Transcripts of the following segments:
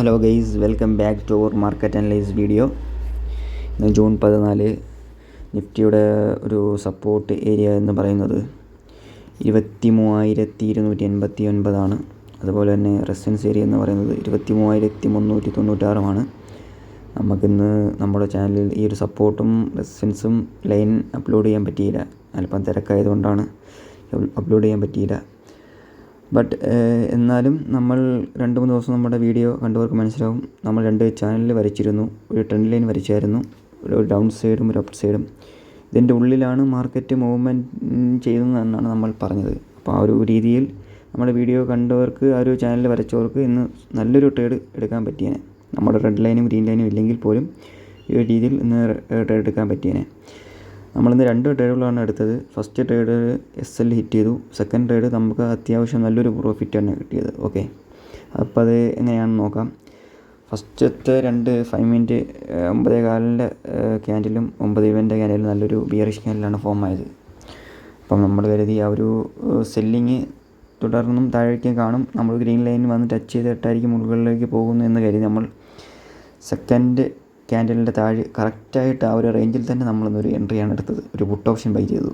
Hello guys welcome back to our market analyse video. ഇന്ന് June പതിനാല് നിഫ്റ്റിയുടെ ഒരു സപ്പോർട്ട് ഏരിയ എന്ന് പറയുന്നത് ഇരുപത്തി മൂവായിരത്തി ഇരുന്നൂറ്റി എൺപത്തി ഒൻപതാണ് അതുപോലെ തന്നെ റെസിസ്റ്റൻസ് ഏരിയ എന്ന് പറയുന്നത് ഇരുപത്തി മൂവായിരത്തി മുന്നൂറ്റി തൊണ്ണൂറ്റാറുമാണ് നമുക്കിന്ന് നമ്മുടെ ചാനലിൽ ഈ ഒരു സപ്പോർട്ടും റെസിസ്റ്റൻസും ലൈൻ അപ്ലോഡ് ചെയ്യാൻ പറ്റിയില്ല. അല്പം തിരക്കായതുകൊണ്ടാണ് അപ്ലോഡ് ചെയ്യാൻ പറ്റിയില്ല. ബട്ട് എന്നാലും നമ്മൾ രണ്ട് മൂന്ന് ദിവസം നമ്മുടെ വീഡിയോ കണ്ടവർക്ക് മനസ്സിലാവും. നമ്മൾ രണ്ട് ചാനലിൽ വരച്ചിരുന്നു. ഒരു ട്രെൻഡ് ലൈൻ വരച്ചായിരുന്നു. ഒരു ഡൗൺ സൈഡും ഒരു അപ്പ് സൈഡും ഇതിന്റെ ഉള്ളിലാണ് മാർക്കറ്റ് മൂവ്മെന്റ് ചെയ്യുന്നതെന്നാണ് നമ്മൾ പറഞ്ഞത്. അപ്പോൾ ആ ഒരു രീതിയിൽ നമ്മുടെ വീഡിയോ കണ്ടവർക്ക് ആ ഒരു ചാനൽ വരച്ചവർക്ക് ഇന്ന് നല്ലൊരു ട്രേഡ് എടുക്കാൻ പറ്റിയേനെ. നമ്മുടെ റെഡ് ലൈനും ഗ്രീൻ ലൈനും ഇല്ലെങ്കിൽ പോലും ഈ ഒരു രീതിയിൽ ഇന്ന് ട്രേഡ് എടുക്കാൻ പറ്റിയേനെ. നമ്മളിന്ന് രണ്ട് ട്രേഡുകളാണ് എടുത്തത്. First trade S L hit ചെയ്തു. സെക്കൻഡ് ട്രേഡ് നമുക്ക് അത്യാവശ്യം നല്ലൊരു പ്രോഫിറ്റ് തന്നെ കിട്ടിയത്. ഓക്കെ അപ്പോൾ അത് എങ്ങനെയാണെന്ന് നോക്കാം. ഫസ്റ്റത്തെ രണ്ട് ഫൈവ് മിനിറ്റ് ഒമ്പതേ കാലിന്റെ ക്യാൻഡിലും ഒമ്പത് ഇവന്റെ ക്യാൻഡിലും നല്ലൊരു ബിയറിഷ് ക്യാൻഡിലാണ് ഫോം ആയത്. അപ്പം നമ്മൾ കരുതി ആ ഒരു സെല്ലിങ് തുടർന്നും താഴേക്ക് കാണും. നമ്മൾ ഗ്രീൻ ലൈൻ വന്ന് ടച്ച് ചെയ്തിട്ടായിരിക്കും മുകളിലേക്ക് പോകുന്നു എന്ന് കരുതി നമ്മൾ സെക്കൻഡ് ക്യാൻഡലിന്റെ താഴെ കറക്റ്റായിട്ട് ആ ഒരു റേഞ്ചിൽ തന്നെ നമ്മളൊന്നൊരു എൻട്രിയാണ് എടുത്തത്. ഒരു പുട്ട് ഓപ്ഷൻ ബൈ ചെയ്തു.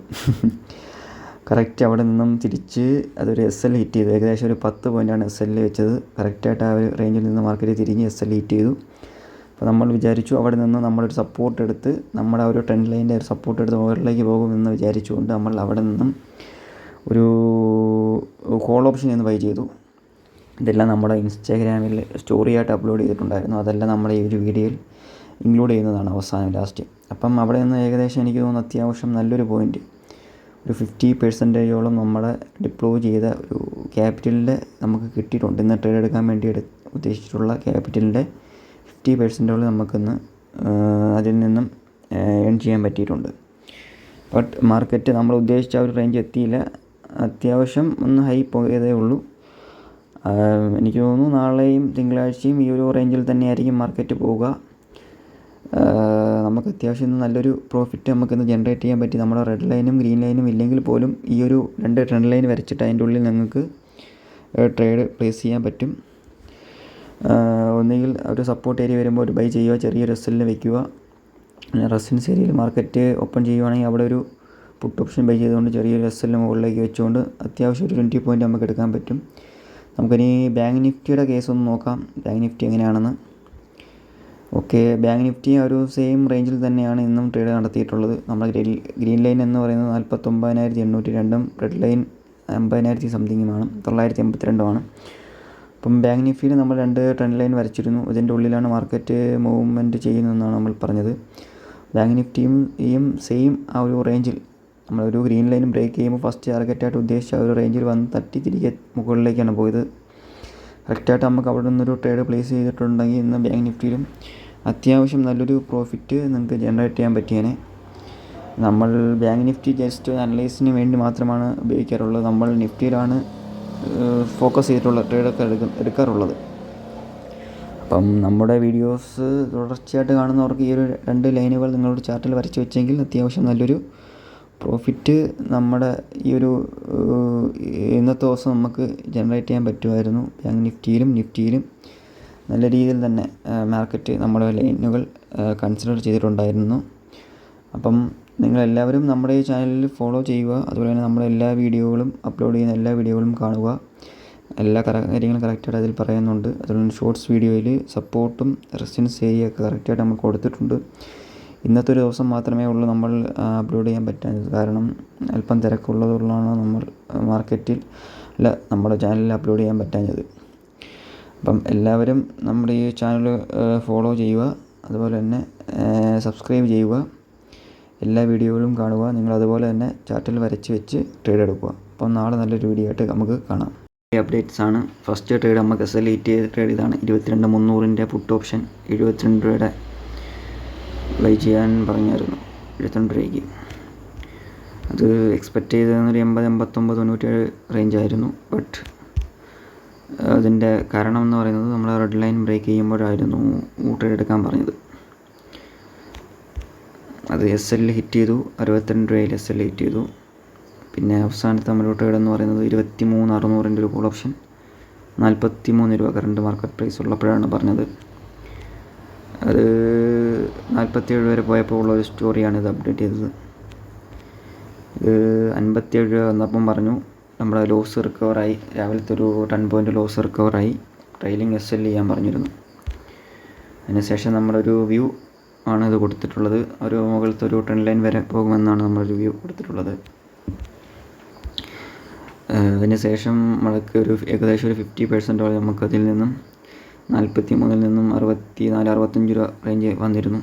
കറക്റ്റ് അവിടെ നിന്നും തിരിച്ച് അതൊരു എസ് എൽ ഹിറ്റ് ചെയ്തു. ഏകദേശം ഒരു പത്ത് പോയിന്റാണ് എസ് എല്ലിൽ വെച്ചത്. കറക്റ്റായിട്ട് ആ ഒരു റേഞ്ചിൽ നിന്ന് മാർക്കറ്റ് തിരിഞ്ഞ് എസ് എൽ ഹിറ്റ് ചെയ്തു. അപ്പോൾ നമ്മൾ വിചാരിച്ചു അവിടെ നിന്ന് നമ്മളൊരു സപ്പോർട്ട് എടുത്ത് നമ്മുടെ ആ ഒരു ട്രെൻഡ് ലൈന്റെ ഒരു സപ്പോർട്ട് എടുത്ത് മുകളിലേക്ക് പോകുമെന്ന് വിചാരിച്ചുകൊണ്ട് നമ്മൾ അവിടെ നിന്നും ഒരു കോൾ ഓപ്ഷൻ എന്ന് ബൈ ചെയ്തു. ഇതെല്ലാം നമ്മുടെ ഇൻസ്റ്റാഗ്രാമിൽ സ്റ്റോറിയായിട്ട് അപ്ലോഡ് ചെയ്തിട്ടുണ്ടായിരുന്നു. അതെല്ലാം നമ്മുടെ ഈ ഒരു വീഡിയോയിൽ ഇൻക്ലൂഡ് ചെയ്യുന്നതാണ് അവസാനം ലാസ്റ്റ്. അപ്പം അവിടെ നിന്ന് ഏകദേശം എനിക്ക് തോന്നുന്നു അത്യാവശ്യം നല്ലൊരു പോയിന്റ് ഒരു ഫിഫ്റ്റി പെർസെന്റേജോളം നമ്മളെ ഡിപ്ലോയ് ചെയ്ത ഒരു ക്യാപിറ്റലിന്റെ നമുക്ക് കിട്ടിയിട്ടുണ്ട്. ഇന്ന് ട്രേഡ് എടുക്കാൻ വേണ്ടി എടു ഉദ്ദേശിച്ചിട്ടുള്ള ക്യാപിറ്റലിന്റെ ഫിഫ്റ്റി പെർസെന്റോളം നമുക്കിന്ന് അതിൽ നിന്നും ഏൺ ചെയ്യാൻ പറ്റിയിട്ടുണ്ട്. ബട്ട് മാർക്കറ്റ് നമ്മൾ ഉദ്ദേശിച്ച ഒരു റേഞ്ച് എത്തിയില്ല. അത്യാവശ്യം ഒന്ന് ഹൈ പോയതേ ഉള്ളൂ. എനിക്ക് തോന്നുന്നു നാളെയും തിങ്കളാഴ്ചയും ഈ ഒരു റേഞ്ചിൽ തന്നെയായിരിക്കും മാർക്കറ്റ് പോവുക. നമുക്ക് അത്യാവശ്യം നല്ലൊരു പ്രോഫിറ്റ് നമുക്കിന്ന് ജനറേറ്റ് ചെയ്യാൻ പറ്റി. നമ്മുടെ റെഡ് ലൈനും ഗ്രീൻ ലൈനും ഇല്ലെങ്കിൽ പോലും ഈ ഒരു രണ്ട് ട്രെൻഡ് ലൈൻ വരച്ചിട്ട് അതിന്റെ ഉള്ളിൽ ഞങ്ങൾക്ക് ട്രേഡ് പ്ലേസ് ചെയ്യാൻ പറ്റും. ഒന്നുകിൽ ഒരു സപ്പോർട്ട് ഏരിയ വരുമ്പോൾ ഒരു ബൈ ചെയ്യുക ചെറിയൊരു എസ്സലിന് വയ്ക്കുക റെസിഡൻസ് ഏരിയയിൽ മാർക്കറ്റ് ഓപ്പൺ ചെയ്യുവാണെങ്കിൽ അവിടെ ഒരു പുട്ട് ഓപ്ഷൻ ബൈ ചെയ്തുകൊണ്ട് ചെറിയൊരു എസ്സലിന് മുകളിലേക്ക് വെച്ചുകൊണ്ട് അത്യാവശ്യം ഒരു ട്വന്റി പോയിന്റ് നമുക്ക് എടുക്കാൻ പറ്റും. നമുക്കിനി ബാങ്ക് നിഫ്റ്റിയുടെ കേസ് ഒന്ന് നോക്കാം. ബാങ്ക് നിഫ്റ്റി എങ്ങനെയാണെന്ന്. ഓക്കെ ബാങ്ക് നിഫ്റ്റി ഒരു സെയിം റേഞ്ചിൽ തന്നെയാണ് ഇന്നും ട്രേഡ് നടത്തിയിട്ടുള്ളത്. നമ്മൾ ഗ്രീൻ ഗ്രീൻ ലൈൻ എന്ന് പറയുന്നത് നാൽപ്പത്തൊമ്പതിനായിരത്തി എണ്ണൂറ്റി രണ്ടും റെഡ് ലൈൻ അമ്പതിനായിരത്തി സംതിങ്ങുമാണ് തൊള്ളായിരത്തി എൺപത്തിരണ്ടുമാണ്. അപ്പം ബാങ്ക് നിഫ്റ്റിയിൽ നമ്മൾ രണ്ട് ട്രെൻഡ് ലൈൻ വരച്ചിരുന്നു. ഇതിന്റെ ഉള്ളിലാണ് മാർക്കറ്റ് മൂവ്മെന്റ് ചെയ്യുന്നതെന്നാണ് നമ്മൾ പറഞ്ഞത്. ബാങ്ക് നിഫ്റ്റിയും ഈയും സെയിം ആ ഒരു റേഞ്ചിൽ. നമ്മളൊരു ഗ്രീൻ ലൈൻ ബ്രേക്ക് ചെയ്യുമ്പോൾ ഫസ്റ്റ് ടാർഗറ്റായിട്ട് ഉദ്ദേശിച്ച ആ ഒരു റേഞ്ചിൽ വന്ന് തട്ടി തിരികെ മുകളിലേക്കാണ് പോയത്. കറക്റ്റായിട്ട് നമുക്ക് അവിടെ നിന്നൊരു ട്രേഡ് പ്ലേസ് ചെയ്തിട്ടുണ്ടെങ്കിൽ ഇന്ന് ബാങ്ക് നിഫ്റ്റിയിലും അത്യാവശ്യം നല്ലൊരു പ്രോഫിറ്റ് നിങ്ങൾക്ക് ജനറേറ്റ് ചെയ്യാൻ പറ്റിയേനെ. നമ്മൾ ബാങ്ക് നിഫ്റ്റി ജസ്റ്റ് അനലൈസിന് വേണ്ടി മാത്രമാണ് ഉപയോഗിക്കാറുള്ളത്. നമ്മൾ നിഫ്റ്റിയിലാണ് ഫോക്കസ് ചെയ്തിട്ടുള്ള ട്രേഡൊക്കെ എടുക്ക എടുക്കാറുള്ളത്. അപ്പം നമ്മുടെ വീഡിയോസ് തുടർച്ചയായിട്ട് കാണുന്നവർക്ക് ഈ ഒരു രണ്ട് ലൈനുകൾ നിങ്ങളുടെ ചാർട്ടിൽ വരച്ച് വെച്ചെങ്കിൽ അത്യാവശ്യം നല്ലൊരു പ്രോഫിറ്റ് നമ്മുടെ ഈ ഒരു ഇന്നത്തെ ദിവസം നമുക്ക് ജനറേറ്റ് ചെയ്യാൻ പറ്റുമായിരുന്നു. ബാങ്ക് നിഫ്റ്റിയിലും നിഫ്റ്റിയിലും നല്ല രീതിയിൽ തന്നെ മാർക്കറ്റ് നമ്മുടെ ലൈനുകൾ കൺസിഡർ ചെയ്തിട്ടുണ്ടായിരുന്നു. അപ്പം നിങ്ങളെല്ലാവരും നമ്മുടെ ഈ ചാനലിൽ ഫോളോ ചെയ്യുക. അതുപോലെ തന്നെ നമ്മുടെ എല്ലാ വീഡിയോകളും അപ്ലോഡ് ചെയ്യുന്ന എല്ലാ വീഡിയോകളും കാണുക. എല്ലാ കാര്യങ്ങളും കറക്റ്റായിട്ട് അതിൽ പറയുന്നുണ്ട്. അതുപോലെ ഷോർട്സ് വീഡിയോയിൽ സപ്പോർട്ടും റെസിസ്റ്റൻസ് ഏരിയ ഒക്കെ കറക്റ്റായിട്ട് നമ്മൾ കൊടുത്തിട്ടുണ്ട്. ഇന്നത്തെ ഒരു ദിവസം മാത്രമേ ഉള്ളൂ നമ്മൾ അപ്ലോഡ് ചെയ്യാൻ പറ്റാഞ്ഞത്. കാരണം അല്പം തിരക്കുള്ളതുകൊണ്ടാണ് നമ്മൾ മാർക്കറ്റിൽ അല്ല നമ്മുടെ ചാനലിൽ അപ്ലോഡ് ചെയ്യാൻ പറ്റാഞ്ഞത്. അപ്പം എല്ലാവരും നമ്മുടെ ഈ ചാനൽ ഫോളോ ചെയ്യുക. അതുപോലെ തന്നെ സബ്സ്ക്രൈബ് ചെയ്യുക. എല്ലാ വീഡിയോകളും കാണുക. നിങ്ങൾ അതുപോലെ തന്നെ ചാർട്ടിൽ വരച്ച് വെച്ച് ട്രേഡ് എടുക്കുക. അപ്പം നാളെ നല്ലൊരു വീഡിയോ ആയിട്ട് നമുക്ക് കാണാം. അപ്ഡേറ്റ്സ് ആണ്. ഫസ്റ്റ് ട്രേഡ് നമുക്ക് S L E T trade ഇതാണ്. ഇരുപത്തിരണ്ട് മുന്നൂറിന്റെ പുട്ട് ഓപ്ഷൻ എഴുപത്തിരണ്ട് രൂപയുടെ ബൈ ചെയ്യാൻ പറഞ്ഞായിരുന്നു. എഴുപത്തിരണ്ട് അത് എക്സ്പെക്റ്റ് ചെയ്തതെന്നൊരു എൺപത് എൺപത്തൊമ്പത് തൊണ്ണൂറ്റേഴ് റേഞ്ചായിരുന്നു ബട്ട് അതിന്റെ കാരണം എന്ന് പറയുന്നത് നമ്മൾ റെഡ് ലൈൻ ബ്രേക്ക് ചെയ്യുമ്പോഴായിരുന്നു ഊട്ടർ എടുക്കാൻ പറഞ്ഞത്. അത് എസ് എല്ലിൽ ഹിറ്റ് ചെയ്തു. അറുപത്തിരണ്ട് രൂപയിൽ എസ് എല്ലിൽ ഹിറ്റ് ചെയ്തു. പിന്നെ അവസാനത്തെ ട്രേഡ് എന്ന് പറയുന്നത് ഇരുപത്തി മൂന്ന് അറുന്നൂറിന്റെ ഒരു കോൾ ഓപ്ഷൻ നാൽപ്പത്തി മൂന്ന് രൂപ കറണ്ട് മാർക്കറ്റ് പ്രൈസ് ഉള്ളപ്പോഴാണ് പറഞ്ഞത്. അത് നാൽപ്പത്തേഴ് വരെ പോയപ്പോൾ ഉള്ള ഒരു സ്റ്റോറിയാണ് ഇത് അപ്ഡേറ്റ് ചെയ്തത്. ഇത് അൻപത്തേഴ് വന്നപ്പം പറഞ്ഞു നമ്മുടെ ലോസ് റിക്കവറായി രാവിലത്തെ ഒരു ടെൻ പോയിന്റ് ലോസ് റിക്കവറായി ട്രെയിലിംഗ് എസ് എൽ ചെയ്യാൻ പറഞ്ഞിരുന്നു. അതിനുശേഷം നമ്മളൊരു വ്യൂ ആണ് ഇത് കൊടുത്തിട്ടുള്ളത്. ഒരു മുകളിലത്തെ ഒരു ട്രെൻഡ് ലൈൻ വരെ പോകുമെന്നാണ് നമ്മളൊരു വ്യൂ കൊടുത്തിട്ടുള്ളത്. അതിനുശേഷം നമ്മൾക്ക് ഒരു ഏകദേശം ഒരു ഫിഫ്റ്റി പെർസെന്റോളം നമുക്കതിൽ നിന്നും നാൽപ്പത്തി മൂന്നിൽ നിന്നും അറുപത്തി നാല് അറുപത്തഞ്ച് രൂപ റേഞ്ച് വന്നിരുന്നു.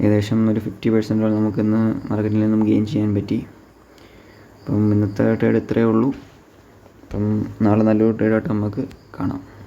ഏകദേശം ഒരു ഫിഫ്റ്റി പെർസെന്റോളം നമുക്കിന്ന് മാർക്കറ്റിൽ നിന്നും ഗെയിൻ ചെയ്യാൻ പറ്റി. അപ്പം ഇന്നത്തെ ട്രേഡ് ഇത്രയേ ഉള്ളൂ. അപ്പം നാളെ നല്ലൊരു ട്രേഡായിട്ട് നമുക്ക് കാണാം.